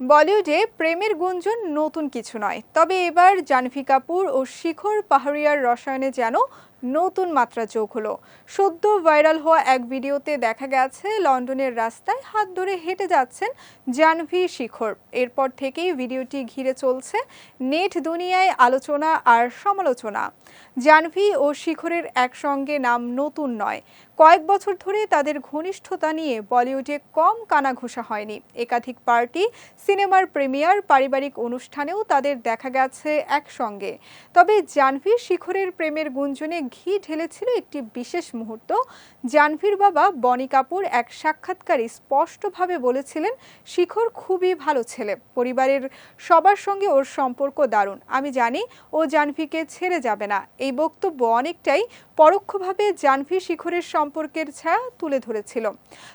বলিউডে প্রেমের গুঞ্জন নতুন কিছু নয়। তবে এবার জানভি কাপুর ও শিখর পাহাড়িয়ার রসায়নে যেন নতুন মাত্রা যোগ হলো। সদ্য ভাইরাল হওয়া এক ভিডিওতে দেখা গেছে, লন্ডনের রাস্তায় হাত ধরে হেঁটে যাচ্ছেন জাহ্নবী শিখর। এরপর থেকেই ভিডিওটি ঘিরে চলছে নেট দুনিয়ায় আলোচনা আর সমালোচনা। জাহ্নবী ও শিখরের একসঙ্গে নাম নতুন নয়। কয়েক বছর ধরে তাদের ঘনিষ্ঠতা নিয়ে বলিউডে কম কানাঘুষা হয়নি। একাধিক পার্টি, সিনেমার প্রিমিয়ার, পারিবারিক অনুষ্ঠানেও তাদের দেখা গেছে একসঙ্গে। তবে জাহ্নবী শিখরের প্রেমের গুঞ্জনে ঘি ঢেলেছিল একটি বিশেষ মুহূর্ত। জাহ্নবীর বাবা বনি কাপুর এক সাক্ষাৎকারে স্পষ্টভাবে বলেছিলেন, শিখর খুবই ভালো ছেলে। পরিবারের সবার সঙ্গে ওর সম্পর্ক দারুণ। আমি জানি ও জাহ্নবীকে ছেড়ে যাবে না। এই বক্তব্য অনেকটাই পরোক্ষভাবে জাহ্নবী শিখরের সম্পর্কের ছায়া তুলে ধরেছিল।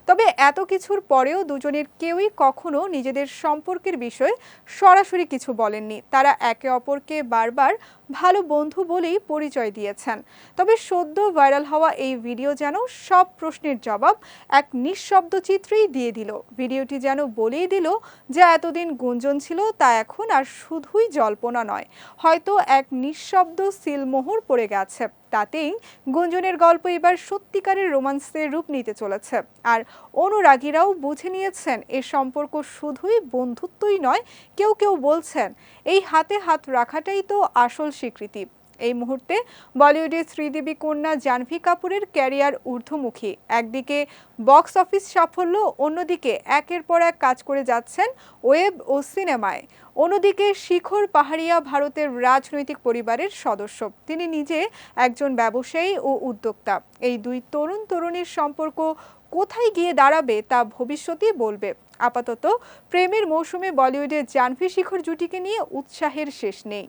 তবে এত কিছুর পরেও দুজনের কেউই কখনো নিজেদের সম্পর্কের বিষয়ে সরাসরি কিছু বলেননি। তারা একে অপরকে বারবার ভালো বন্ধু বলেই পরিচয় দিয়েছেন। তবে সদ্য ভাইরাল হওয়া এই ভিডিও যেন সব প্রশ্নের জবাব এক নিঃশব্দ চিত্রেই দিয়ে দিল। ভিডিওটি যেন বলেই দিল যে এতদিন গুঞ্জন ছিল তা এখন আর শুধুই জল্পনা নয়, হয়তো এক নিঃশব্দ সিলমোহর পড়ে গেছে। তাতেই গুঞ্জনের গল্প এবার সত্যিকারের রোমান্সের রূপ নিতে চলেছে। আর অনুরাগীরাও বুঝে নিয়েছেন, এ সম্পর্ক শুধুই বন্ধুত্বই নয়, কেউ কেউ বলছেন, এই হাতে হাত রাখাটাই তো আসল স্বীকৃতি। এই মুহূর্তে বলিউডের শ্রীদেবী কন্যা জাহ্নবী কাপুরের ক্যারিয়ার ঊর্ধ্বমুখী। একদিকে বক্স অফিস সাফল্য, অন্যদিকে একের পর এক কাজ করে যাচ্ছেন ওয়েব ও সিনেমায়। অন্যদিকে শিখর পাহাড়িয়া ভারতের রাজনৈতিক পরিবারের সদস্য। তিনি নিজে একজন ব্যবসায়ী ও উদ্যোক্তা। এই দুই তরুণ তরুণীর সম্পর্ক কোথায় গিয়ে দাঁড়াবে তা ভবিষ্যতই বলবে। আপাতত প্রেমের মৌসুমে বলিউডের জাহ্নবী শিখর জুটিকে নিয়ে উৎসাহের শেষ নেই।